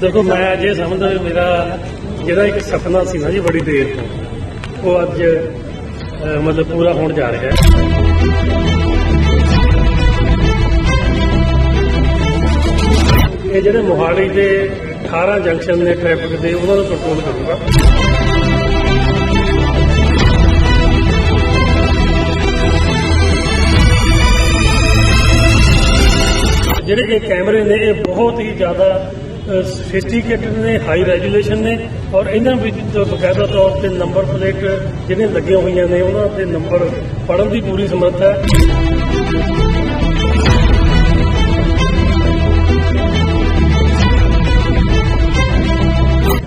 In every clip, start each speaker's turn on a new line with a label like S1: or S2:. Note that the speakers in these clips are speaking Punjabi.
S1: ਦੇਖੋ ਮੈਂ ਅੱਜ ਇਹ ਸਮਝਦਾ ਵੀ ਮੇਰਾ ਜਿਹੜਾ ਇੱਕ ਸੁਪਨਾ ਸੀ ਨਾ ਜੀ ਬੜੀ ਦੇਰ ਤੋਂ ਉਹ ਅੱਜ ਅਹ, ਮਤਲਬ ਪੂਰਾ ਹੋਣ ਜਾ ਰਿਹਾ ਹੈ ਇਹ ਜਿਹੜੇ ਮੋਹਾਲੀ ਦੇ 18 ਜੰਕਸ਼ਨ ਨੇ ਟ੍ਰੈਫਿਕ ਦੇ ਉਹਨਾਂ ਨੂੰ ਕੰਟਰੋਲ ਕਰੂਗਾ ਜਿਹੜੇ ਇਹ ਕੈਮਰੇ ਨੇ ਇਹ ਬਹੁਤ ਹੀ ਜ਼ਿਆਦਾ ਸਫਿਸਟੀਕੇਟਡ ਨੇ, ਹਾਈ ਰੈਜੂਲੇਸ਼ਨ ਨੇ ਔਰ ਇਹਨਾਂ ਵਿੱਚ ਤਾਂ ਬਕਾਇਦਾ ਤੌਰ ਤੇ ਨੰਬਰ ਪਲੇਟ ਜਿਹੜੀਆਂ ਲੱਗੀਆਂ ਹੋਈਆਂ ਨੇ, ਉਹਨਾਂ ਦੇ ਨੰਬਰ ਪੜਨ ਦੀ ਪੂਰੀ ਸਮਰੱਥਾ ਹੈ।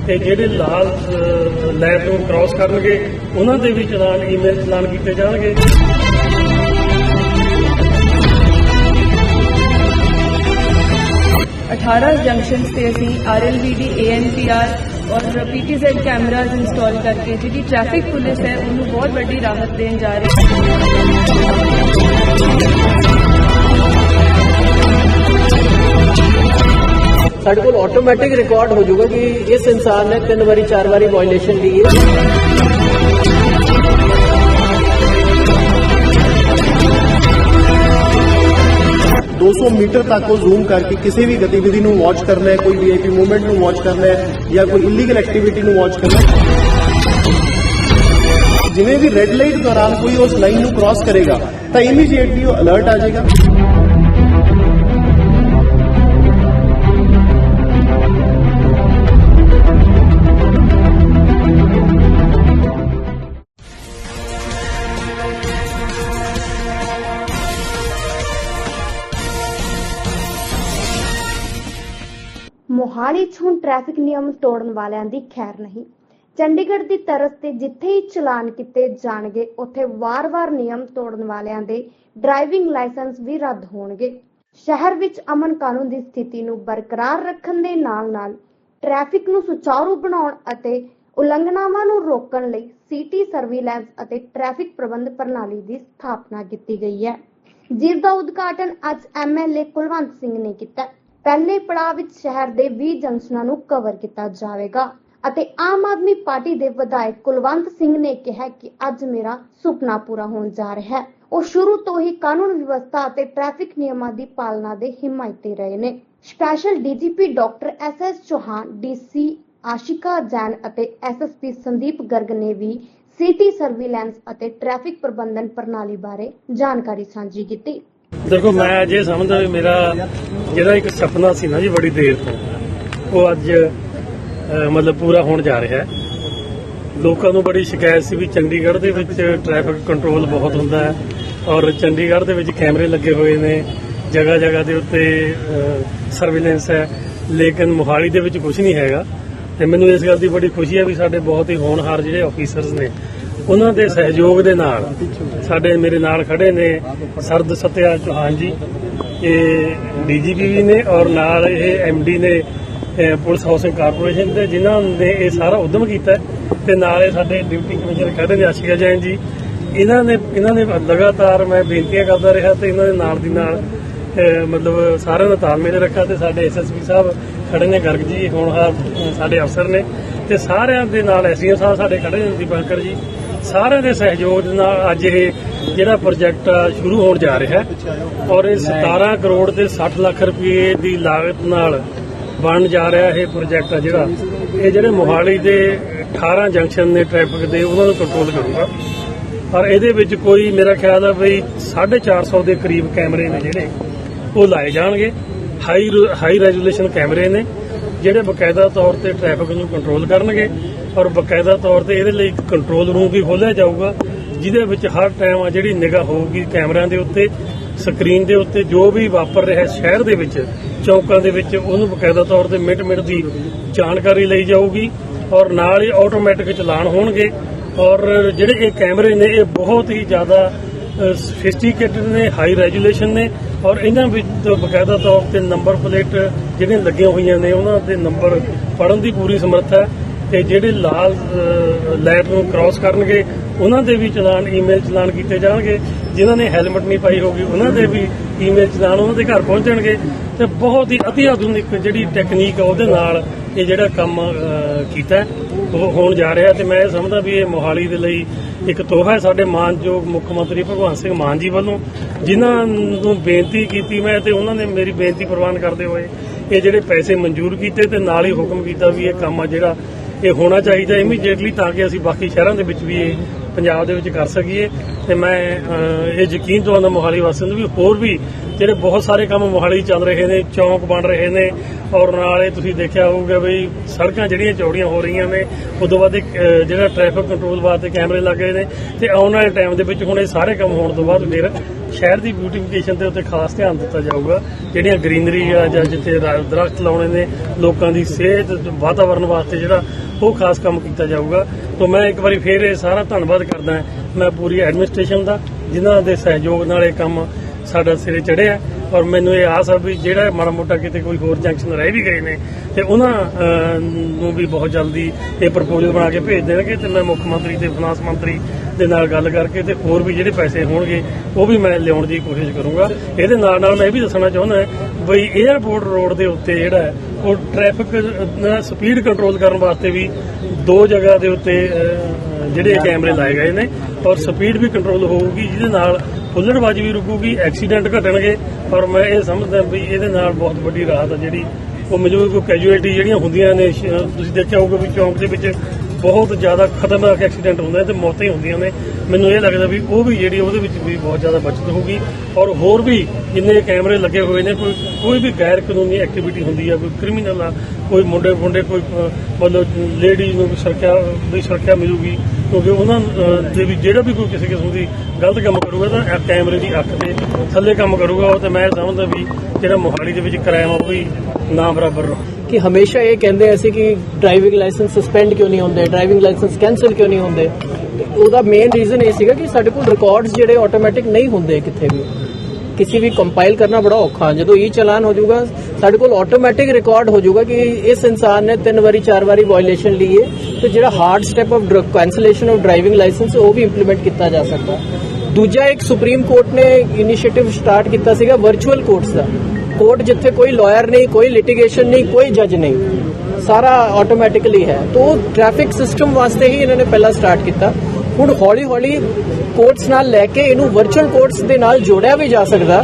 S1: ਤੇ ਜਿਹੜੇ ਲਾਲ ਲਾਈਨ ਨੂੰ ਕ੍ਰਾਸ ਕਰਨਗੇ, ਉਹਨਾਂ ਦੇ ਵੀ ਚਲਾਨ ਈਮੇਲ ਚਲਾਨ ਕੀਤੇ ਜਾਣਗੇ।
S2: 18 ਜੰਕਸ਼ਨਸ ਤੇ ਅਸੀਂ ਆਰਐਲਵੀਡੀ ਏਐਨਪੀਆਰ ਔਰ ਪੀਟੀਜ਼ੈਡ ਕੈਮਰਾਜ਼ ਇੰਸਟਾਲ ਕਰਕੇ ਜਿਹੜੀ ਟ੍ਰੈਫਿਕ ਪੁਲਿਸ ਹੈ ਉਹਨੂੰ ਬਹੁਤ ਵੱਡੀ ਰਾਹਤ ਦੇਣ ਜਾ ਰਹੇ ਹਾਂ
S3: ਸਾਡੇ ਕੋਲ ਆਟੋਮੈਟਿਕ ਰਿਕਾਰਡ ਹੋ ਜਾਊਗਾ ਕਿ ਇਸ ਇਨਸਾਨ ਨੇ ਤਿੰਨ ਵਾਰੀ, ਚਾਰ ਵਾਰੀ ਵਾਇਓਲੇਸ਼ਨ ਲਈ ਹੈ।
S4: 200 ਮੀਟਰ ਤੱਕ ਉਹ ਜ਼ੂਮ ਕਰਕੇ ਕਿਸੇ ਵੀ ਗਤੀਵਿਧੀ ਨੂੰ ਵਾਚ ਕਰਨਾ ਹੈ, ਕੋਈ ਵੀਆਈਪੀ ਮੂਵਮੈਂਟ ਨੂੰ ਵਾਚ ਕਰਨਾ ਹੈ ਜਾਂ ਕੋਈ ਇਲੀਗਲ ਐਕਟੀਵਿਟੀ ਨੂੰ ਵਾਚ ਕਰਨਾ ਹੈ। ਜਿਵੇਂ ਵੀ ਰੈੱਡ ਲਾਈਟ ਦੌਰਾਨ ਕੋਈ ਉਸ ਲਾਈਨ ਨੂੰ ਕ੍ਰਾਸ ਕਰੇਗਾ, ਤਾਂ ਇਮੀਡੀਏਟਲੀ ਉਹ ਅਲਰਟ ਆ ਜਾਏਗਾ।
S5: ਮੋਹਾਲੀ 'ਚ ਹੁਣ ਟ੍ਰੈਫਿਕ ਨਿਯਮ ਤੋੜਨ ਵਾਲਿਆਂ ਦੀ ਖੈਰ ਨਹੀਂ। ਚੰਡੀਗੜ੍ਹ ਦੀ ਤਰਜ਼ ਤੇ ਜਿੱਥੇ ਹੀ ਚਲਾਨ ਕੀਤੇ ਜਾਣਗੇ, ਉੱਥੇ ਵਾਰ-ਵਾਰ ਨਿਯਮ ਤੋੜਨ ਵਾਲਿਆਂ ਦੇ ਡਰਾਈਵਿੰਗ ਲਾਇਸੈਂਸ ਵੀ ਰੱਦ ਹੋਣਗੇ। ਸ਼ਹਿਰ ਵਿੱਚ ਅਮਨ ਕਾਨੂੰਨ ਦੀ ਸਥਿਤੀ ਨੂੰ ਬਰਕਰਾਰ ਰੱਖਣ ਦੇ ਨਾਲ-ਨਾਲ ਟ੍ਰੈਫਿਕ ਨੂੰ ਸੁਚਾਰੂ ਬਣਾਉਣ ਅਤੇ ਉਲੰਘਣਾਵਾਂ ਨੂੰ ਰੋਕਣ ਲਈ ਸਿਟੀ ਸਰਵੀਲੈਂਸ ਅਤੇ ਟ੍ਰੈਫਿਕ ਪ੍ਰਬੰਧ ਪ੍ਰਣਾਲੀ ਦੀ ਸਥਾਪਨਾ ਕੀਤੀ ਗਈ ਹੈ। ਜਿਸ ਦਾ ਉਦਘਾਟਨ ਅੱਜ ਐਮਐਲਏ ਕੁਲਵੰਤ ਸਿੰਘ ਨੇ ਕੀਤਾ। ਪਹਿਲੇ ਪੜਾਅ ਵਿੱਚ ਸ਼ਹਿਰ ਦੇ 20 ਜੰਕਸ਼ਨਾਂ ਨੂੰ ਕਵਰ ਕੀਤਾ ਜਾਵੇਗਾ ਅਤੇ ਆਮ ਆਦਮੀ ਪਾਰਟੀ ਦੇ ਵਿਧਾਇਕ ਕੁਲਵੰਤ ਸਿੰਘ ਨੇ ਕਿਹਾ ਕਿ ਅੱਜ ਮੇਰਾ ਸੁਪਨਾ ਪੂਰਾ ਹੋਣ ਜਾ ਰਿਹਾ ਹੈ। ਉਹ ਸ਼ੁਰੂ ਤੋਂ ਹੀ ਕਾਨੂੰਨ ਵਿਵਸਥਾ ਅਤੇ ਟ੍ਰੈਫਿਕ ਨਿਯਮਾਂ ਦੀ ਪਾਲਣਾ ਦੇ ਹਿਮਾਇਤੀ ਰਹੇ ਨੇ। Special DGP doctor S S Chauhan, DC Ashika Jain ਅਤੇ ਐਸਐਸਪੀ ਸੰਦੀਪ ਗਰਗ ਨੇ ਵੀ ਸਿਟੀ ਸਰਵੀਲੈਂਸ ਅਤੇ ਟ੍ਰੈਫਿਕ ਪ੍ਰਬੰਧਨ ਪ੍ਰਣਾਲੀ ਬਾਰੇ ਜਾਣਕਾਰੀ ਸਾਂਝੀ ਕੀਤੀ।
S1: ਦੇਖੋ, ਮੈਂ ਜੇ ਸਮਝਦਾ ਵੀ ਮੇਰਾ ਜਿਹੜਾ ਇੱਕ ਸੁਪਨਾ ਸੀ ਨਾ ਜੀ ਬੜੀ ਦੇਰ ਤੋਂ, ਉਹ ਅੱਜ ਮਤਲਬ ਪੂਰਾ ਹੋਣ ਜਾ ਰਿਹਾ ਹੈ। ਲੋਕਾਂ ਨੂੰ ਬੜੀ ਸ਼ਿਕਾਇਤ ਸੀ ਵੀ ਚੰਡੀਗੜ੍ਹ ਦੇ ਵਿੱਚ ਟ੍ਰੈਫਿਕ ਕੰਟਰੋਲ ਬਹੁਤ ਹੁੰਦਾ ਹੈ ਔਰ ਚੰਡੀਗੜ੍ਹ ਦੇ ਵਿੱਚ ਕੈਮਰੇ ਲੱਗੇ ਹੋਏ ਨੇ ਜਗ੍ਹਾ ਜਗ੍ਹਾ ਦੇ ਉੱਤੇ ਸਰਵੇਲੈਂਸ ਹੈ। ਲੇਕਿਨ ਮੋਹਾਲੀ ਦੇ ਵਿੱਚ ਕੁਝ ਨਹੀਂ ਹੈਗਾ। ਤੇ ਮੈਨੂੰ ਇਸ ਗੱਲ ਦੀ ਬੜੀ ਖੁਸ਼ੀ ਹੈ ਵੀ ਸਾਡੇ ਬਹੁਤ ਹੀ ਹੋਣਹਾਰ ਜਿਹੜੇ ਆਫੀਸਰਸ ਨੇ ਉਹਨਾਂ ਦੇ ਸਹਿਯੋਗ ਦੇ ਨਾਲ ਸਾਡੇ ਮੇਰੇ ਨਾਲ ਖੜੇ ਨੇ ਸਰਦ ਸਤਿਆ ਚੌਹਾਨ ਜੀ, ਇਹ ਡੀਜੀਪੀ ਵੀ ਨੇ ਔਰ ਨਾਲ ਇਹ ਐਮਡੀ ਨੇ ਪੁਲਿਸ ਹਾਊਸਿੰਗ ਕਾਰਪੋਰੇਸ਼ਨ ਦੇ, ਜਿਨ੍ਹਾਂ ਨੇ ਇਹ ਸਾਰਾ ਉਦਮ ਕੀਤਾ ਹੈ ਤੇ ਨਾਲ ਇਹ ਸਾਡੇ ਡਿਪਟੀ ਕਮਿਸ਼ਨਰ ਖੜੇ ਨੇ ਆਸ਼ਿਕਾ ਜੈਨ ਜੀ। ਇਹਨਾਂ ਨੇ ਇਹਨਾਂ ਨੇ ਲਗਾਤਾਰ ਮੈਂ ਬੇਨਤੀਆਂ ਕਰਦਾ ਰਿਹਾ ਤੇ ਇਹਨਾਂ ਦੇ ਨਾਲ ਦੀ ਨਾਲ ਮਤਲਬ ਸਾਰਿਆਂ ਦਾ ਤਾਲਮੇਲ ਰੱਖਿਆ ਤੇ ਸਾਡੇ ਐਸਐਸਪੀ ਸਾਹਿਬ ਖੜੇ ਨੇ, ਗਰਗ ਜੀ ਹੋਣਹਾਰ ਸਾਡੇ ਅਫਸਰ ਨੇ ਤੇ ਸਾਰਿਆਂ ਦੇ ਨਾਲ ਐਸਡੀਓ ਸਾਹਿਬ ਸਾਡੇ ਖੜੇ ਨੇ, ਦੀਪੰਕਰ ਜੀ। ਸਾਰਿਆਂ ਦੇ ਸਹਿਯੋਗ ਦੇ ਨਾਲ ਅੱਜ ਇਹ ਜਿਹੜਾ ਪ੍ਰੋਜੈਕਟ ਸ਼ੁਰੂ ਹੋਣ ਜਾ ਰਿਹਾ ਹੈ ਔਰ ਇਹ 17 ਕਰੋੜ ਤੇ 60 ਲੱਖ ਰੁਪਏ ਦੀ ਲਾਗਤ ਨਾਲ ਬਣ ਜਾ ਰਿਹਾ ਇਹ ਪ੍ਰੋਜੈਕਟ ਆ ਜਿਹੜਾ। ਇਹ ਜਿਹੜੇ ਮੋਹਾਲੀ ਦੇ 18 ਜੰਕਸ਼ਨ ਨੇ ਟ੍ਰੈਫਿਕ ਦੇ ਉਹਨਾਂ ਨੂੰ ਕੰਟਰੋਲ ਕਰੂਗਾ। ਔਰ ਇਹਦੇ ਵਿੱਚ ਕੋਈ ਮੇਰਾ ਖਿਆਲ ਆ ਬਈ 450 ਦੇ ਕਰੀਬ ਕੈਮਰੇ ਨੇ ਜਿਹੜੇ ਉਹ ਲਾਏ ਜਾਣਗੇ। ਹਾਈ ਹਾਈ ਰੈਜ਼ੋਲੂਸ਼ਨ ਕੈਮਰੇ ਨੇ ਜਿਹੜੇ ਬਕਾਇਦਾ ਤੌਰ ਤੇ ਟ੍ਰੈਫਿਕ ਨੂੰ ਕੰਟਰੋਲ ਕਰਨਗੇ। ਔਰ ਬਕਾਇਦਾ ਤੌਰ ਤੇ ਇਹਦੇ ਲਈ ਇੱਕ ਕੰਟਰੋਲ ਰੂਮ ਵੀ ਖੋਲ੍ਹਿਆ ਜਾਊਗਾ, ਜਿਹਦੇ ਵਿੱਚ ਹਰ ਟਾਈਮ ਆ ਜਿਹੜੀ ਨਿਗਾਹ ਹੋਊਗੀ ਕੈਮਰਿਆਂ ਦੇ ਉੱਤੇ ਸਕਰੀਨ ਦੇ ਉੱਤੇ, ਜੋ ਵੀ ਵਾਪਰ ਰਿਹਾ ਸ਼ਹਿਰ ਦੇ ਵਿੱਚ, ਚੌਕਾਂ ਦੇ ਵਿੱਚ, ਉਹਨੂੰ ਬਕਾਇਦਾ ਤੌਰ ਤੇ ਮਿੰਟ ਮਿੰਟ ਦੀ ਜਾਣਕਾਰੀ ਲਈ ਜਾਊਗੀ ਔਰ ਨਾਲ ਹੀ ਆਟੋਮੈਟਿਕ ਚਲਾਨ ਹੋਣਗੇ ਔਰ ਜਿਹੜੇ ਇਹ ਕੈਮਰੇ ਨੇ, ਇਹ ਬਹੁਤ ਹੀ ਜ਼ਿਆਦਾ ਸਫਿਸਟੀਕੇਟਡ ਨੇ ਹਾਈ ਰੈਜੂਲੇਸ਼ਨ ਨੇ ਔਰ ਇਹਨਾਂ ਵਿੱਚ ਤਾਂ ਬਕਾਇਦਾ ਤੌਰ ਤੇ ਨੰਬਰ ਪਲੇਟ ਜਿਹੜੀਆਂ ਲੱਗੀਆਂ ਹੋਈਆਂ ਨੇ, ਉਹਨਾਂ ਦੇ ਨੰਬਰ ਪੜਨ ਦੀ ਪੂਰੀ ਸਮਰੱਥਾ ਹੈ। ਤੇ ਜਿਹੜੇ ਲਾਲ ਲਾਈਟ ਨੂੰ ਕ੍ਰਾਸ ਕਰਨਗੇ, ਉਹਨਾਂ ਦੇ ਵੀ ਚਲਾਨ ਈਮੇਲ ਚਲਾਨ ਕੀਤੇ ਜਾਣਗੇ। ਜਿਨ੍ਹਾਂ ਨੇ ਹੈਲਮਟ ਨਹੀਂ ਪਾਈ ਹੋਗੀ ਉਹਨਾਂ ਦੇ ਵੀ ਈਮੇਲ ਚਲਾਨ ਉਹਨਾਂ ਦੇ ਘਰ ਪਹੁੰਚਣਗੇ ਤੇ ਬਹੁਤ ਹੀ ਅਤੀ ਆਧੁਨਿਕ ਜਿਹੜੀ ਟੈਕਨੀਕ ਆ, ਉਹਦੇ ਨਾਲ ਇਹ ਜਿਹੜਾ ਕੰਮ ਕੀਤਾ ਉਹ ਹੋਣ ਜਾ ਰਿਹਾ ਤੇ ਮੈਂ ਇਹ ਸਮਝਦਾ ਵੀ ਇਹ ਮੋਹਾਲੀ ਦੇ ਲਈ ਇੱਕ ਤੋਹਫਾ ਹੈ। ਸਾਡੇ ਮਾਨਯੋਗ ਮੁੱਖ ਮੰਤਰੀ ਭਗਵੰਤ ਸਿੰਘ ਮਾਨ ਜੀ ਵੱਲੋਂ, ਜਿਨ੍ਹਾਂ ਨੂੰ ਬੇਨਤੀ ਕੀਤੀ ਮੈਂ ਤੇ ਉਹਨਾਂ ਨੇ ਮੇਰੀ ਬੇਨਤੀ ਪ੍ਰਵਾਨ ਕਰਦੇ ਹੋਏ, ਇਹ ਜਿਹੜੇ ਪੈਸੇ ਮਨਜ਼ੂਰ ਕੀਤੇ ਤੇ ਨਾਲ ਹੀ ਹੁਕਮ ਕੀਤਾ ਵੀ ਇਹ ਕੰਮ ਆ ਜਿਹੜਾ ਇਹ ਹੋਣਾ ਚਾਹੀਦਾ ਇਮੀਡੀਏਟਲੀ ਤਾਂ ਕਿ ਅਸੀਂ ਬਾਕੀ ਸ਼ਹਿਰਾਂ ਦੇ ਵਿੱਚ ਵੀ ਇਹ ਪੰਜਾਬ ਦੇ ਵਿੱਚ ਕਰ ਸਕੀਏ। ਤੇ ਮੈਂ ਇਹ ਯਕੀਨ ਦਵਾਉਂਦਾ ਮੋਹਾਲੀ ਵਾਸੀਆਂ ਨੂੰ ਵੀ ਹੋਰ ਵੀ ਜਿਹੜੇ ਬਹੁਤ ਸਾਰੇ ਕੰਮ ਮੋਹਾਲੀ ਚੱਲ ਰਹੇ ਨੇ ਚੌਂਕ ਬਣ ਰਹੇ ਨੇ ਔਰ ਨਾਲੇ ਤੁਸੀਂ ਦੇਖਿਆ ਹੋਊਗਾ ਵੀ ਸੜਕਾਂ ਜਿਹੜੀਆਂ ਚੌੜੀਆਂ ਹੋ ਰਹੀਆਂ ਨੇ ਉਦੋਂ ਬਾਅਦ ਇੱਕ, ਜਿਹੜਾ ਟ੍ਰੈਫਿਕ ਕੰਟਰੋਲ ਵਾਸਤੇ ਕੈਮਰੇ ਲੱਗ ਗਏ ਨੇ ਤੇ ਆਉਣ ਵਾਲੇ ਟਾਈਮ ਦੇ ਵਿੱਚ ਹੁਣ ਇਹ ਸਾਰੇ ਕੰਮ ਹੋਣ ਤੋਂ ਬਾਅਦ ਫਿਰ ਸ਼ਹਿਰ ਦੀ ਬਿਊਟੀਫਿਕੇਸ਼ਨ ਦੇ ਉੱਤੇ ਖਾਸ ਧਿਆਨ ਦਿੱਤਾ ਜਾਊਗਾ। ਜਿਹੜੀਆਂ ਗ੍ਰੀਨਰੀ ਆ ਜਾਂ ਜਿੱਥੇ ਦਰਖਤ ਲਾਉਣੇ ਨੇ, ਲੋਕਾਂ ਦੀ ਸਿਹਤ ਵਾਤਾਵਰਣ ਵਾਸਤੇ ਜਿਹੜਾ ਉਹ ਖਾਸ ਕੰਮ ਕੀਤਾ ਜਾਊਗਾ। ਤੋਂ ਮੈਂ ਇੱਕ ਵਾਰੀ ਫੇਰ ਇਹ ਸਾਰਾ ਧੰਨਵਾਦ ਕਰਦਾ ਮੈਂ ਪੂਰੀ ਐਡਮਿਨਿਸਟ੍ਰੇਸ਼ਨ ਦਾ, ਜਿਨ੍ਹਾਂ ਦੇ ਸਹਿਯੋਗ ਨਾਲ ਇਹ ਕੰਮ ਸਾਡਾ ਸਿਰੇ ਚੜਿਆ ਔਰ ਮੈਨੂੰ ਇਹ ਆਸ ਆ ਵੀ ਜਿਹੜਾ ਮਾੜਾ ਮੋਟਾ ਕਿਤੇ ਕੋਈ ਹੋਰ ਜੰਕਸ਼ਨ ਰਹਿ ਵੀ ਗਏ ਨੇ, ਤੇ ਉਹਨਾਂ ਨੂੰ ਵੀ ਬਹੁਤ ਜਲਦੀ ਇਹ ਪ੍ਰਪੋਜ਼ਲ ਬਣਾ ਕੇ ਭੇਜ ਦੇਣਗੇ। ਤੇ ਮੈਂ ਮੁੱਖ ਮੰਤਰੀ ਤੇ ਫਾਈਨਾਂਸ ਮੰਤਰੀ ਦੇ ਨਾਲ ਗੱਲ ਕਰਕੇ ਤੇ ਹੋਰ ਵੀ ਜਿਹੜੇ ਪੈਸੇ ਹੋਣਗੇ, ਉਹ ਵੀ ਮੈਂ ਲਿਆਉਣ ਦੀ ਕੋਸ਼ਿਸ਼ ਕਰੂੰਗਾ। ਇਹਦੇ ਨਾਲ ਨਾਲ ਮੈਂ ਇਹ ਵੀ ਦੱਸਣਾ ਚਾਹੁੰਦਾ ਬਈ 에ਅਰਪੋਰਟ ਰੋਡ ਦੇ ਉੱਤੇ ਜਿਹੜਾ ਉਹ ਟ੍ਰੈਫਿਕ ਸਪੀਡ ਕੰਟਰੋਲ ਕਰਨ ਵਾਸਤੇ ਵੀ ਦੋ ਜਗ੍ਹਾ ਦੇ ਉੱਤੇ ਜਿਹੜੇ ਕੈਮਰੇ ਲਾਏ ਗਏ ਨੇ ਔਰ ਸਪੀਡ ਵੀ ਕੰਟਰੋਲ ਹੋਊਗੀ, ਜਿਹਦੇ ਨਾਲ ਹੁੱਲੜਬਾਜ਼ੀ ਵੀ ਰੁਕੂਗੀ ਐਕਸੀਡੈਂਟ ਘਟਣਗੇ। ਔਰ ਮੈਂ ਇਹ ਸਮਝਦਾ ਵੀ ਇਹਦੇ ਨਾਲ ਬਹੁਤ ਵੱਡੀ ਰਾਹਤ ਹੈ ਜਿਹੜੀ ਉਹ ਮਿਲੂਗੀ ਕੋਈ ਕੈਜੂਅਲਟੀ ਜਿਹੜੀਆਂ ਹੁੰਦੀਆਂ ਨੇ ਤੁਸੀਂ ਦੇਖਿਆ ਹੋਊਗਾ ਵੀ ਚੌਂਕ ਦੇ ਵਿੱਚ ਬਹੁਤ ਜ਼ਿਆਦਾ ਖਤਰਨਾਕ ਐਕਸੀਡੈਂਟ ਹੁੰਦਾ ਨੇ ਤੇ ਮੌਤਾਂ ਹੀ ਹੁੰਦੀਆਂ ਨੇ। ਮੈਨੂੰ ਇਹ ਲੱਗਦਾ ਵੀ ਉਹ ਵੀ ਜਿਹੜੀ ਉਹਦੇ ਵਿੱਚ ਵੀ ਬਹੁਤ ਜ਼ਿਆਦਾ ਬਚਤ ਹੋਊਗੀ। ਔਰ ਹੋਰ ਵੀ ਜਿੰਨੇ ਕੈਮਰੇ ਲੱਗੇ ਹੋਏ ਨੇ, ਕੋਈ ਕੋਈ ਵੀ ਗੈਰ ਕਾਨੂੰਨੀ ਐਕਟੀਵਿਟੀ ਹੁੰਦੀ ਆ, ਕੋਈ ਕ੍ਰਿਮੀਨਲ ਆ, ਕੋਈ ਮੁੰਡੇ ਮੁੰਡੇ ਕੋਈ ਮਤਲਬ ਲੇਡੀਜ਼ ਨੂੰ ਵੀ ਸੁਰੱਖਿਆ ਦੀ ਸੁਰੱਖਿਆ ਮਿਲੂਗੀ। ਕਿਉਂਕਿ ਉਹਨਾਂ ਅਹ, ਵੀ ਜਿਹੜਾ ਵੀ ਕੋਈ ਕਿਸੇ ਕਿਸਮ ਦੀ ਗਲਤ ਕੰਮ ਕਰੂਗਾ ਤਾਂ ਇਹ ਕੈਮਰੇ ਦੀ ਅੱਖ ਦੇ ਥੱਲੇ ਕੰਮ ਕਰੂਗਾ ਉਹ ਤੇ ਮੈਂ ਸਮਝਦਾ ਵੀ ਜਿਹੜਾ ਮੋਹਾਲੀ ਦੇ ਵਿੱਚ ਕ੍ਰਾਈਮ ਆ ਉਹ ਵੀ ਨਾ ਬਰਾਬਰ ਰਹੂ
S3: ਕਿ ਹਮੇਸ਼ਾ ਇਹ ਕਹਿੰਦੇ ਅਸੀਂ ਕਿ ਡਰਾਈਵਿੰਗ ਲਾਇਸੈਂਸ ਸਸਪੈਂਡ ਕਿਉਂ ਨਹੀਂ ਹੁੰਦੇ ਡਰਾਈਵਿੰਗ ਲਾਇਸੈਂਸ ਕੈਨਸਲ ਕਿਉਂ ਨਹੀਂ ਹੁੰਦੇ? ਤੇ ਉਹਦਾ ਮੇਨ ਰੀਜ਼ਨ ਇਹ ਸੀਗਾ ਕਿ ਸਾਡੇ ਕੋਲ ਰਿਕਾਰਡਸ ਜਿਹੜੇ ਆਟੋਮੈਟਿਕ ਨਹੀਂ ਹੁੰਦੇ ਕਿੱਥੇ ਵੀ। ਕਿਸੇ ਵੀ ਕੰਪਾਈਲ ਕਰਨਾ ਬੜਾ ਔਖਾ ਜਦੋਂ ਇਹ ਚਲਾਨ ਹੋ ਜਾਊਗਾ ਸਾਡੇ ਕੋਲ ਆਟੋਮੈਟਿਕ ਰਿਕਾਰਡ ਹੋ ਜਾਊਗਾ ਕਿ ਇਸ ਇਨਸਾਨ ਨੇ ਤਿੰਨ ਵਾਰੀ ਚਾਰ ਵਾਰੀ ਵਾਇਓਲੇਸ਼ਨ ਲਈ ਹੈ ਤੇ ਜਿਹੜਾ hard step of cancellation of driving licence ਉਹ ਵੀ ਇੰਪਲੀਮੈਂਟ ਕੀਤਾ ਜਾ ਸਕਦਾ ਦੂਜਾ ਇੱਕ ਸੁਪਰੀਮ ਕੋਰਟ ਨੇ ਇਨੀਸ਼ੀਏਟਿਵ ਸਟਾਰਟ ਕੀਤਾ ਸੀਗਾ ਵਰਚੁਅਲ ਕੋਰਟਸ ਦਾ ਕੋਰਟ ਜਿੱਥੇ ਕੋਈ ਲਾਇਰ ਨਹੀਂ ਕੋਈ ਲਿਟੀਗੇਸ਼ਨ ਨਹੀਂ ਕੋਈ ਜੱਜ ਨਹੀਂ ਸਾਰਾ ਆਟੋਮੈਟਿਕਲੀ ਹੈ ਤੋਂ ਟ੍ਰੈਫਿਕ ਸਿਸਟਮ ਵਾਸਤੇ ਹੀ ਇਹਨਾਂ ਨੇ ਪਹਿਲਾਂ ਸਟਾਰਟ ਕੀਤਾ ਹੁਣ ਹੌਲੀ ਹੌਲੀ ਕੋਰਟਸ ਨਾਲ ਲੈ ਕੇ ਇਹਨੂੰ ਵਰਚੁਅਲ ਕੋਰਟਸ ਦੇ ਨਾਲ ਜੋੜਿਆ ਵੀ ਜਾ ਸਕਦਾ।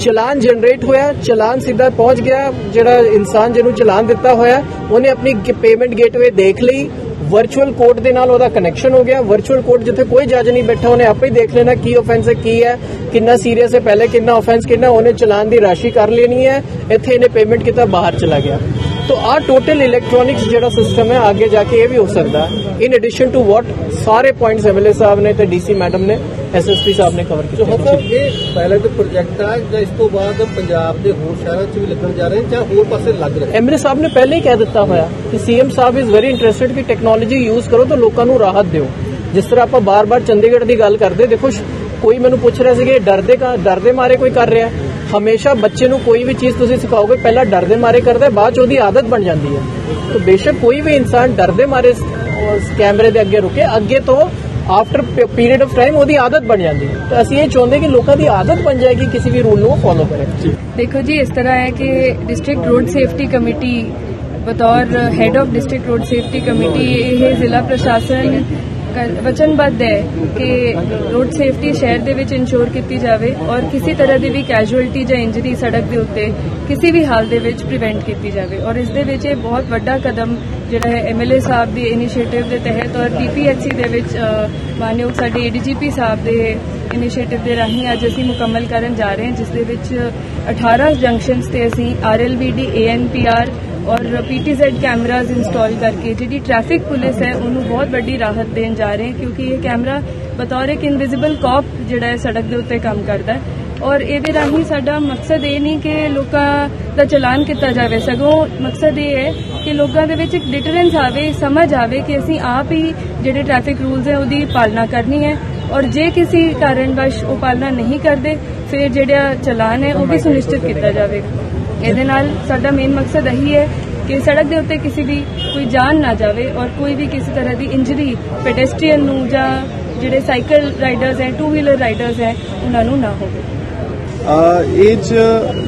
S3: ਚਲਾਨ ਜਨਰੇਟ ਹੋਇਆ, ਚਲਾਨ ਸਿੱਧਾ ਪਹੁੰਚ ਗਿਆ, ਜਿਹੜਾ ਇਨਸਾਨ ਜਿਹਨੂੰ ਚਲਾਨ ਦਿੱਤਾ ਹੋਇਆ, ਉਹਨੇ ਆਪਣੀ ਪੇਮੈਂਟ ਗੇਟਵੇ ਦੇਖ ਲਈ ਵਰਚੁਅਲ ਕੋਰਟ ਦੇ ਨਾਲ ਉਹਦਾ ਕਨੈਕਸ਼ਨ ਹੋ ਗਿਆ। ਵਰਚੁਅਲ ਕੋਰਟ ਜਿੱਥੇ ਕੋਈ ਜੱਜ ਨਹੀਂ ਬੈਠਾ, ਉਹਨੇ ਆਪੇ ਹੀ ਦੇਖ ਲੈਣਾ ਕੀ ਆਫੈਂਸ ਹੈ, ਕੀ ਹੈ, ਕਿੰਨਾ ਸੀਰੀਅਸ ਹੈ, ਪਹਿਲੇ ਕਿੰਨਾ ਆਫੈਂਸ ਕਿੰਨਾ, ਉਹਨੇ ਚਲਾਨ ਦੀ ਰਾਸ਼ੀ ਕਰ ਲੈਣੀ ਹੈ। ਇੱਥੇ ਇਹਨੇ ਪੇਮੈਂਟ ਕੀਤਾ, ਬਾਹਰ ਚਲਾ ਗਿਆ। तो आ टोटल इलेक्ट्रॉनिक्स ਜਿਹੜਾ ਸਿਸਟਮ ਹੈ ਅੱਗੇ ਜਾ ਕੇ ਇਹ ਵੀ ਹੋ ਸਕਦਾ ਇਨ ਐਡੀਸ਼ਨ ਟੂ ਵਾਟ ਸਾਰੇ ਪੁਆਇੰਟਸ ਐਮਐਲਏ ਸਾਹਿਬ ਨੇ ਤੇ ਡੀਸੀ ਮੈਡਮ ਨੇ ਐਸਐਸਪੀ ਸਾਹਿਬ ਨੇ ਕਵਰ ਕੀਤੇ
S6: ਮਤਲਬ ਇਹ ਪਾਇਲਟ ਪ੍ਰੋਜੈਕਟ ਆ ਜਾਂ ਇਸ ਤੋਂ ਬਾਅਦ ਪੰਜਾਬ ਦੇ ਹੋਰ ਸ਼ਹਿਰਾਂ 'ਚ ਵੀ ਲੱਗਣ ਜਾ ਰਹੇ ਨੇ ਜਾਂ ਹੋਰ ਪਾਸੇ ਲੱਗ ਰਹੇ
S3: ਐਮਐਲਏ ਸਾਹਿਬ ਨੇ ਪਹਿਲੇ ਹੀ ਕਹਿ ਦਿੱਤਾ ਹੋਇਆ ਕਿ ਸੀਐਮ ਸਾਹਿਬ ਇਜ਼ ਵੈਰੀ ਇੰਟਰਸਟਿਡ ਕਿ ਟੈਕਨੋਲੋਜੀ ਯੂਜ਼ ਕਰੋ ਤਾਂ ਲੋਕਾਂ ਨੂੰ ਰਾਹਤ ਦਿਓ ਜਿਸ ਤਰ੍ਹਾਂ ਆਪਾਂ ਬਾਰ-ਬਾਰ ਚੰਡੀਗੜ੍ਹ ਦੀ ਗੱਲ ਕਰਦੇ ਦੇਖੋ ਸ਼- ਕੋਈ ਮੈਨੂੰ ਪੁੱਛ ਰਿਹਾ ਸੀ ਕਿ ਇਹ ਡਰਦੇ ਕਾ ਡਰਦੇ ਮਾਰੇ ਕੋਈ ਕਰ ਰਿਹਾ ਹਮੇਸ਼ਾ ਬੱਚੇ ਨੂੰ ਕੋਈ ਵੀ ਚੀਜ਼ ਤੁਸੀਂ ਸਿਖਾਓਗੇ ਪਹਿਲਾਂ ਡਰਦੇ ਮਾਰੇ ਕਰਦਾ ਹੈ, ਬਾਅਦ ਚ ਉਹਦੀ ਆਦਤ ਬਣ ਜਾਂਦੀ ਹੈ। ਤਾਂ ਬੇਸ਼ੱਕ ਕੋਈ ਵੀ ਇਨਸਾਨ ਡਰਦੇ ਮਾਰੇ ਸ- ਉਸ ਕੈਮਰੇ ਦੇ ਅੱਗੇ ਰੁਕੇ ਅੱਗੇ ਤੋਂ ਆਫਟਰ ਪੀਰੀਅਡ ਆਫ ਟਾਈਮ ਉਹਦੀ ਆਦਤ ਬਣ ਜਾਂਦੀ ਹੈ। ਤਾਂ ਅਸੀਂ ਇਹ ਚਾਹੁੰਦੇ ਕਿ ਲੋਕਾਂ ਦੀ ਆਦਤ ਬਣ ਜਾਏਗੀ ਕਿਸੇ ਵੀ ਰੂਲ ਨੂੰ ਫੋਲੋ ਕਰੇ।
S2: ਦੇਖੋ ਜੀ ਇਸ ਤਰ੍ਹਾਂ ਹੈ ਕਿ ਡਿਸਟ੍ਰਿਕਟ ਰੋਡ ਸੇਫਟੀ ਕਮੇਟੀ ਬਤੌਰ head of district road safety committee ਇਹ ਜ਼ਿਲ੍ਹਾ ਪ੍ਰਸ਼ਾਸਨ ਕ- ਵਚਨਬੱਧ ਹੈ ਕਿ ਰੋਡ ਸੇਫਟੀ ਸ਼ਹਿਰ ਦੇ ਵਿੱਚ ਇਨਸ਼ੋਰ ਕੀਤੀ ਜਾਵੇ ਔਰ ਕਿਸੇ ਤਰ੍ਹਾਂ ਦੀ ਵੀ ਕੈਜੂਅਲਟੀ ਜਾਂ ਇੰਜਰੀ ਸੜਕ ਦੇ ਉੱਤੇ ਕਿਸੇ ਵੀ ਹਾਲ ਦੇ ਵਿੱਚ ਪ੍ਰੀਵੈਂਟ ਕੀਤੀ ਜਾਵੇ। ਔਰ ਇਸ ਦੇ ਵਿੱਚ ਇਹ ਬਹੁਤ ਵੱਡਾ ਕਦਮ ਜਿਹੜਾ ਹੈ ਐਮਐਲਏ ਸਾਹਿਬ ਦੀ ਇਨੀਸ਼ੀਏਟਿਵ ਦੇ ਤਹਿਤ ਔਰ ਪੀਪੀਐਚਸੀ ਦੇ ਵਿੱਚ ਮਾਨਯੋਗ ਸਾਡੇ ਏਡੀਜੀਪੀ ਸਾਹਿਬ ਦੇ ਇਨੀਸ਼ੀਏਟਿਵ ਦੇ ਰਾਹੀਂ ਅੱਜ ਅਸੀਂ ਮੁਕੰਮਲ ਕਰਨ ਜਾ ਰਹੇ ਹਾਂ, ਜਿਸ ਦੇ ਵਿੱਚ 18 ਜੰਕਸ਼ਨਸ ਤੇ ਅਸੀਂ ਆਰਐਲਵੀਡੀ ਏਐਨਪੀਆਰ ਔਰ ਪੀਟੀਜ਼ੈਡ ਕੈਮਰਾਜ਼ ਇੰਸਟਾਲ ਕਰਕੇ ਜਿਹੜੀ ਟ੍ਰੈਫਿਕ ਪੁਲਿਸ ਹੈ ਉਹਨੂੰ ਬਹੁਤ ਵੱਡੀ ਰਾਹਤ ਦੇਣ ਜਾ ਰਹੇ ਕਿਉਂਕਿ ਇਹ ਕੈਮਰਾ ਬਤੌਰ ਇੱਕ ਇਨਵਿਜ਼ੀਬਲ ਕਾਪ ਜਿਹੜਾ ਹੈ ਸੜਕ ਦੇ ਉੱਤੇ ਕੰਮ ਕਰਦਾ ਹੈ। ਔਰ ਇਹਦੇ ਰਾਹੀਂ ਸਾਡਾ ਮਕਸਦ ਇਹ ਨਹੀਂ ਕਿ ਲੋਕਾਂ ਦਾ ਚਲਾਨ ਕੀਤਾ ਜਾਵੇ। ਸਗੋਂ ਮਕਸਦ ਇਹ ਹੈ ਕਿ ਲੋਕਾਂ ਦੇ ਵਿੱਚ ਇੱਕ ਡਿਟਰੈਂਸ ਆਵੇ ਸਮਝ ਆਵੇ ਕਿ ਅਸੀਂ ਆਪ ਹੀ ਜਿਹੜੇ ਟ੍ਰੈਫਿਕ ਰੂਲਸ ਹੈ ਉਹਦੀ ਪਾਲਣਾ ਕਰਨੀ ਹੈ। ਔਰ ਜੇ ਕਿਸੇ ਕਾਰਨਵਸ਼ ਉਹ ਪਾਲਣਾ ਨਹੀਂ ਕਰਦੇ ਫਿਰ ਜਿਹੜਾ ਚਲਾਨ ਹੈ ਉਹ ਵੀ ਸੁਨਿਸ਼ਚਿਤ ਕੀਤਾ ਜਾਵੇਗਾ। ਇਹਦੇ ਨਾਲ ਸਾਡਾ ਮੇਨ ਮਕਸਦ ਇਹੀ ਹੈ ਕਿ ਸੜਕ ਦੇ ਉੱਤੇ ਕਿਸੇ ਦੀ ਕੋਈ ਜਾਨ ਨਾ ਜਾਵੇ ਔਰ ਕੋਈ ਵੀ ਕਿਸੇ ਤਰ੍ਹਾਂ ਦੀ ਇੰਜਰੀ ਪੈਡੈਸਟਰੀਅਨ ਨੂੰ ਜਾਂ ਜਿਹੜੇ ਸਾਈਕਲ ਰਾਈਡਰਸ ਹੈ ਟੂ ਵੀਲਰ ਰਾਈਡਰਸ ਹੈ, ਉਹਨਾਂ ਨੂੰ ਨਾ ਹੋਵੇ।
S4: ਇਹ 'ਚ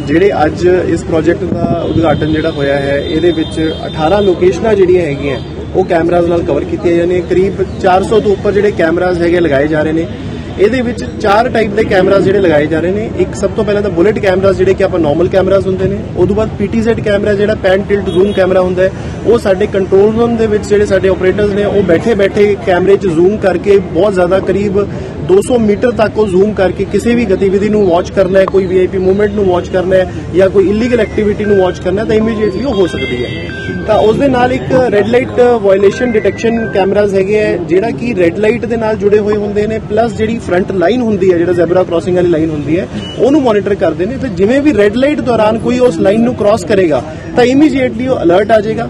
S4: ਜਿਹੜੇ ਅੱਜ ਇਸ ਪ੍ਰੋਜੈਕਟ ਦਾ ਉਦਘਾਟਨ ਜਿਹੜਾ ਹੋਇਆ ਹੈ, ਇਹਦੇ ਵਿੱਚ 18 ਲੋਕੇਸ਼ਨਾਂ ਜਿਹੜੀਆਂ ਹੈਗੀਆਂ, ਉਹ ਕੈਮਰਾਜ਼ ਨਾਲ ਕਵਰ ਕੀਤੀਆਂ ਜਾਂਦੀਆਂ ਨੇ। ਕਰੀਬ 400 ਤੋਂ ਉੱਪਰ ਜਿਹੜੇ ਕੈਮਰਾਜ਼ ਹੈਗੇ ਲਗਾਏ ਜਾ ਰਹੇ ਨੇ ਇਹਦੇ ਵਿੱਚ ਚਾਰ ਟਾਈਪ ਦੇ ਕੈਮਰਾਜ਼ ਜਿਹੜੇ ਲਗਾਏ ਜਾ ਰਹੇ ਨੇ। ਇੱਕ ਸਭ ਤੋਂ ਪਹਿਲਾਂ ਤਾਂ ਬੁਲੇਟ ਕੈਮਰਾਜ਼ ਜਿਹੜੇ ਕਿ ਆਪਾਂ ਨਾਰਮਲ ਕੈਮਰਾਜ਼ ਹੁੰਦੇ ਨੇ। ਉਸ ਤੋਂ ਬਾਅਦ ਪੀਟੀਜ਼ੈਡ ਕੈਮਰਾ ਜਿਹੜਾ ਪੈਨ ਟਿਲਟ ਜ਼ੂਮ ਕੈਮਰਾ ਹੁੰਦਾ ਹੈ, ਉਹ ਸਾਡੇ ਕੰਟਰੋਲ ਰੂਮ ਦੇ ਵਿੱਚ ਜਿਹੜੇ ਸਾਡੇ ਆਪਰੇਟਰਸ ਨੇ, ਉਹ ਬੈਠੇ ਬੈਠੇ ਕੈਮਰੇ 'ਚ ਜ਼ੂਮ ਕਰਕੇ ਬਹੁਤ ਜ਼ਿਆਦਾ ਕਰੀਬ 200 ਮੀਟਰ ਤੱਕ ਉਹ ਜ਼ੂਮ ਕਰਕੇ ਕਿਸੇ ਵੀ ਗਤੀਵਿਧੀ ਨੂੰ ਵਾਚ ਕਰਨਾ ਹੈ, ਕੋਈ ਵੀਆਈਪੀ ਮੂਵਮੈਂਟ ਨੂੰ ਵਾਚ ਕਰਨਾ ਹੈ ਜਾਂ ਕੋਈ ਇਲੀਗਲ ਐਕਟੀਵਿਟੀ ਨੂੰ ਵਾਚ ਕਰਨਾ ਹੈ, ਤਾਂ ਇਮੀਡੀਏਟਲੀ ਉਹ ਹੋ ਸਕਦੀ ਹੈ। ਤਾਂ ਉਸ ਦੇ ਨਾਲ ਇੱਕ red light violation detection cameras ਹੈਗੇ ਹੈ, ਜਿਹੜਾ ਕਿ ਰੈੱਡ ਲਾਈਟ ਦੇ ਨਾਲ ਜੁੜੇ ਹੋਏ ਹੁੰਦੇ ਨੇ ਪਲੱਸ ਜਿਹੜੀ ਫਰੰਟ ਲਾਈਨ ਹੁੰਦੀ ਹੈ, ਜਿਹੜਾ ਜ਼ੈਬਰਾ ਕ੍ਰਾਸਿੰਗ ਵਾਲੀ ਲਾਈਨ ਹੁੰਦੀ ਹੈ, ਉਹਨੂੰ ਮੋਨੀਟਰ ਕਰਦੇ ਨੇ। ਤੇ ਜਿਵੇਂ ਵੀ ਰੈੱਡ ਲਾਈਟ ਦੌਰਾਨ ਕੋਈ ਉਸ ਲਾਈਨ ਨੂੰ ਕ੍ਰਾਸ ਕਰੇਗਾ, ਤਾਂ ਇਮੀਡੀਏਟਲੀ ਉਹ ਅਲਰਟ ਆ ਜਾਏਗਾ।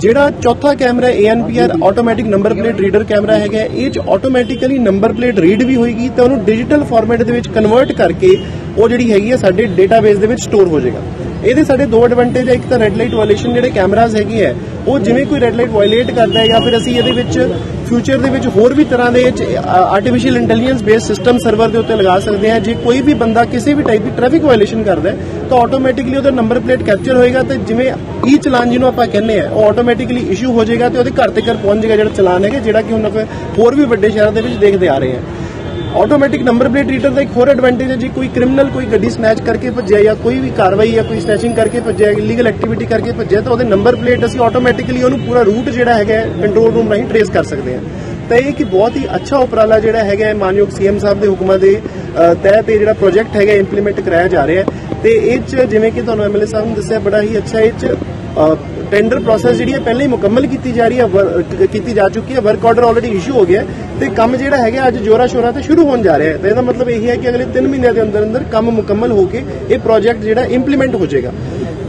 S4: ਜਿਹੜਾ ਚੌਥਾ camera ANPR automatic number plate reader camera ਹੈਗਾ ਇਹ ਚ ਆਟੋਮੈਟਿਕਲੀ ਨੰਬਰ ਪਲੇਟ ਰੀਡ ਵੀ ਹੋਏਗੀ ਤੇ ਉਹਨੂੰ ਡਿਜੀਟਲ ਫਾਰਮੈਟ ਦੇ ਵਿੱਚ ਕਨਵਰਟ ਕਰਕੇ ਉਹ ਜਿਹੜੀ ਹੈਗੀ ਹੈ, ਸਾਡੇ ਡੇਟਾਬੇਸ ਦੇ ਵਿੱਚ ਸਟੋਰ ਹੋ ਜਾਏਗਾ। ਇਹਦੇ ਸਾਡੇ ਦੋ ਐਡਵਾਂਟੇਜ ਹੈ ਇੱਕ ਤਾਂ ਰੈੱਡ ਲਾਈਟ ਵਾਇਓਲੇਸ਼ਨ ਜਿਹੜੇ ਕੈਮਰਾਜ਼ ਹੈਗੇ ਆ, ਉਹ ਜਿਵੇਂ ਕੋਈ ਰੈੱਡ ਲਾਈਟ ਵਾਇਓਲੇਟ ਕਰਦਾ ਹੈ ਜਾਂ ਫਿਰ ਅਸੀਂ ਇਹਦੇ ਵਿੱਚ ਫਿਊਚਰ ਦੇ ਵਿੱਚ ਹੋਰ ਵੀ ਤਰ੍ਹਾਂ ਦੇ artificial intelligence based system server ਦੇ ਉੱਤੇ ਲਗਾ ਸਕਦੇ ਹਾਂ। ਜੇ ਕੋਈ ਵੀ ਬੰਦਾ ਕਿਸੇ ਵੀ ਟਾਈਪ ਦੀ ਟ੍ਰੈਫਿਕ ਵਾਇਓਲੇਸ਼ਨ ਕਰਦਾ ਤਾਂ ਆਟੋਮੈਟਿਕਲੀ ਉਹਦਾ ਨੰਬਰ ਪਲੇਟ ਕੈਪਚਰ ਹੋਏਗਾ ਤੇ ਜਿਵੇਂ ਈ ਚਲਾਨ ਜਿਹਨੂੰ ਆਪਾਂ ਕਹਿੰਦੇ ਆ ਉਹ ਆਟੋਮੈਟਿਕਲੀ ਇਸ਼ੂ ਹੋ ਜਾਏਗਾ ਤੇ ਉਹਦੇ ਘਰ ਤੇ ਘਰ ਪਹੁੰਚ ਜਾਏਗਾ ਜਿਹੜਾ ਚਲਾਨ ਹੈਗਾ, ਜਿਹੜਾ ਕਿ ਹੁਣ ਆਪਾਂ ਹੋਰ ਵੀ ਵੱਡੇ ਸ਼ਹਿਰਾਂ ਦੇ ਵਿੱਚ ਦੇਖਦੇ ਆ ਰਹੇ ਹਾਂ। ਆਟੋਮੈਟਿਕ ਨੰਬਰ ਪਲੇਟ ਰੀਡਰ ਦਾ ਇੱਕ ਹੋਰ ਐਡਵਾਂਟੇਜ ਹੈ ਜੀ, ਕੋਈ ਕ੍ਰਿਮੀਨਲ ਕੋਈ ਗੱਡੀ ਸਨੈਚ ਕਰਕੇ ਭੱਜਿਆ ਜਾਂ ਕੋਈ ਵੀ ਕਾਰਵਾਈ ਜਾਂ ਕੋਈ ਸਨੈਚਿੰਗ ਕਰਕੇ ਭੱਜਿਆ ਇਲੀਗਲ ਐਕਟੀਵਿਟੀ ਕਰਕੇ ਭੱਜਿਆ, ਤਾਂ ਉਹਦੇ ਨੰਬਰ ਪਲੇਟ ਅਸੀਂ ਆਟੋਮੈਟਿਕਲੀ ਉਹਨੂੰ ਪੂਰਾ ਰੂਟ ਜਿਹੜਾ ਹੈਗਾ ਕੰਟਰੋਲ ਰੂਮ ਰਾਹੀਂ ਟਰੇਸ ਕਰ ਸਕਦੇ ਹਾਂ। ਤਾਂ ਇਹ ਕਿ ਬਹੁਤ ਹੀ ਅੱਛਾ ਉਪਰਾਲਾ ਜਿਹੜਾ ਹੈਗਾ ਹੈ, ਮਾਨਯੋਗ ਸੀਐਮ ਸਾਹਿਬ ਦੇ ਹੁਕਮਾਂ ਦੇ ਤਹਿਤ ਇਹ ਜਿਹੜਾ ਪ੍ਰੋਜੈਕਟ ਹੈਗਾ ਇੰਪਲੀਮੈਂਟ ਕਰਾਇਆ ਜਾ ਰਿਹਾ ਹੈ। ਤੇ ਇਹ ਚ ਜਿਵੇਂ ਕਿ ਤੁਹਾਨੂੰ ਐਮਐਲਏ ਸਾਹਿਬ ਨੇ ਦੱਸਿਆ, ਬੜਾ ਹੀ ਅੱਛਾ ਇਹ ਚ ਟੈਂਡਰ ਪ੍ਰੋਸੈਸ ਜਿਹੜੀ ਹੈ ਪਹਿਲਾਂ ਹੀ ਮੁਕੰਮਲ ਕੀਤੀ ਜਾ ਰਹੀ ਹੈ ਕੀਤੀ ਜਾ ਚੁੱਕੀ ਹੈ ਵਰਕ ਆਰਡਰ ਆਲਰੇਡੀ ਇਸ਼ੂ ਹੋ ਗਿਆ ਹੈ ਤੇ ਕੰਮ ਜਿਹੜਾ ਹੈਗਾ ਅੱਜ ਜੋਰਾ ਸ਼ੋਰਾ ਤੇ ਸ਼ੁਰੂ ਹੋਣ ਜਾ ਰਿਹਾ ਹੈ। ਤੇ ਇਹਦਾ ਮਤਲਬ ਇਹ ਹੈ ਕਿ ਅਗਲੇ 3 ਮਹੀਨਿਆਂ ਦੇ ਅੰਦਰ ਅੰਦਰ ਕੰਮ ਮੁਕੰਮਲ ਹੋ ਕੇ ਇਹ ਪ੍ਰੋਜੈਕਟ ਜਿਹੜਾ ਇੰਪਲੀਮੈਂਟ ਹੋ ਜਾਏਗਾ।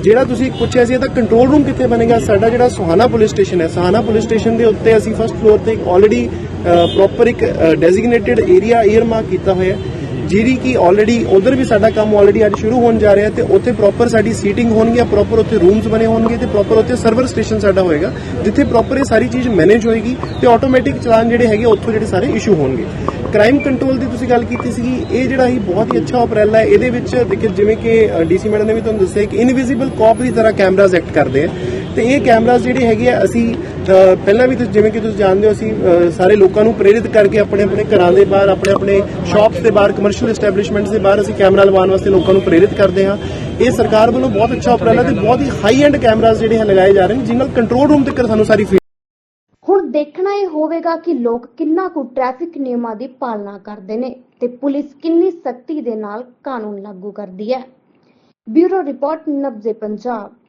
S4: ਜਿਹੜਾ ਤੁਸੀਂ ਪੁੱਛਿਆ ਸੀ ਇਹਦਾ ਕੰਟਰੋਲ ਰੂਮ ਕਿੱਥੇ ਬਣੇਗਾ? ਸਾਡਾ ਜਿਹੜਾ ਸੁਹਾਣਾ ਪੁਲਿਸ ਸਟੇਸ਼ਨ ਹੈ। ਸੁਹਾਣਾ ਪੁਲਿਸ ਸਟੇਸ਼ਨ ਦੇ ਉੱਤੇ ਅਸੀਂ ਫਸਟ ਫਲੋਰ ਤੇ ਆਲਰੇਡੀ ਪ੍ਰੋਪਰ ਇੱਕ ਡੈਜ਼ਿਗਨੇਟਿਡ ਏਰੀਆ ਏਅਰਮਾਰਕ ਕੀਤਾ ਹੋਇਆ ਹੈ। ਜਿਹੜੀ ਕਿ ਆਲਰੇਡੀ ਉਧਰ ਵੀ ਸਾਡਾ ਕੰਮ ਆਲਰੇਡੀ ਅੱਜ ਸ਼ੁਰੂ ਹੋਣ ਜਾ ਰਿਹਾ ਤੇ ਉੱਥੇ ਪ੍ਰੋਪਰ ਸਾਡੀ ਸੀਟਿੰਗ ਹੋਣਗੀਆਂ ਪ੍ਰੋਪਰ ਉੱਥੇ ਰੂਮਸ ਬਣੇ ਹੋਣਗੇ ਤੇ ਪ੍ਰੋਪਰ ਉੱਥੇ ਸਰਵਰ ਸਟੇਸ਼ਨ ਸਾਡਾ ਹੋਏਗਾ, ਜਿੱਥੇ ਪ੍ਰੋਪਰ ਇਹ ਸਾਰੀ ਚੀਜ਼ ਮੈਨੇਜ ਹੋਏਗੀ ਤੇ ਆਟੋਮੈਟਿਕ ਚਲਾਨ ਜਿਹੜੇ ਹੈਗੇ ਉੱਥੋਂ ਜਿਹੜੇ ਸਾਰੇ ਇਸ਼ੂ ਹੋਣਗੇ। ਕ੍ਰਾਈਮ ਕੰਟਰੋਲ ਦੀ ਤੁਸੀਂ ਗੱਲ ਕੀਤੀ ਸੀਗੀ, ਇਹ ਜਿਹੜਾ ਹੀ ਬਹੁਤ ਹੀ ਅੱਛਾ ਉਪਰਾਲਾ ਹੈ, ਇਹਦੇ ਵਿੱਚ ਦੇਖੋ ਜਿਵੇਂ ਕਿ ਡੀਸੀ ਮੈਡਮ ਨੇ ਵੀ ਤੁਹਾਨੂੰ ਦੱਸਿਆ ਕਿ ਇਨਵਿਜ਼ੀਬਲ ਕਾਪ ਦੀ ਤਰ੍ਹਾਂ ਕੈਮਰਾਜ਼ ਐਕਟ ਕਰਦੇ ਆ। ਤੇ ਇਹ ਕੈਮਰਾਜ਼ ਜਿਹੜੇ ਹੈਗੇ ਆ, ਅਸੀਂ ਪਹਿਲਾਂ ਵੀ ਜਿਵੇਂ ਕਿ ਤੁਸੀਂ ਜਾਣਦੇ ਹੋ, ਅਸੀਂ ਸਾਰੇ ਲੋਕਾਂ ਨੂੰ ਪ੍ਰੇਰਿਤ ਕਰਕੇ ਆਪਣੇ ਆਪਣੇ ਘਰਾਂ ਦੇ ਬਾਹਰ, ਆਪਣੇ ਆਪਣੇ ਸ਼ਾਪਸ ਦੇ ਬਾਹਰ ਕਮਰਸ਼ੀਅਲ ਐਸਟੈਬਲਿਸ਼ਮੈਂਟਸ ਦੇ ਬਾਹਰ ਅਸੀਂ ਕੈਮਰਾ ਲਗਵਾਉਣ ਵਾਸਤੇ ਲੋਕਾਂ ਨੂੰ ਪ੍ਰੇਰਿਤ ਕਰਦੇ ਹਾਂ। ਇਹ ਸਰਕਾਰ ਵੱਲੋਂ ਬਹੁਤ ਅੱਛਾ ਉਪਰਾਲਾ ਤੇ ਬਹੁਤ ਹੀ ਹਾਈ ਐਂਡ ਕੈਮਰਾਜ਼ ਜਿਹੜੇ ਹੈ ਲਗਾਏ ਜਾ ਰਹੇ ਨੇ, ਜਿਨ੍ਹਾਂ ਨਾਲ ਕੰਟਰੋਲ ਰੂਮ ਤੱਕ ਸਾਨੂੰ ਸਾਰੀ
S5: ਹੁਣ ਦੇਖਣਾ ਇਹ ਹੋਵੇਗਾ ਕਿ ਲੋਕ ਕਿੰਨਾ ਕੁ ਟ੍ਰੈਫਿਕ ਨਿਯਮਾਂ ਦੀ ਪਾਲਣਾ ਕਰਦੇ ਨੇ ਤੇ ਪੁਲਿਸ ਕਿੰਨੀ ਸਖਤੀ ਦੇ ਨਾਲ ਕਾਨੂੰਨ ਲਾਗੂ ਕਰਦੀ ਹੈ। Bureau report, Nabze Punjab.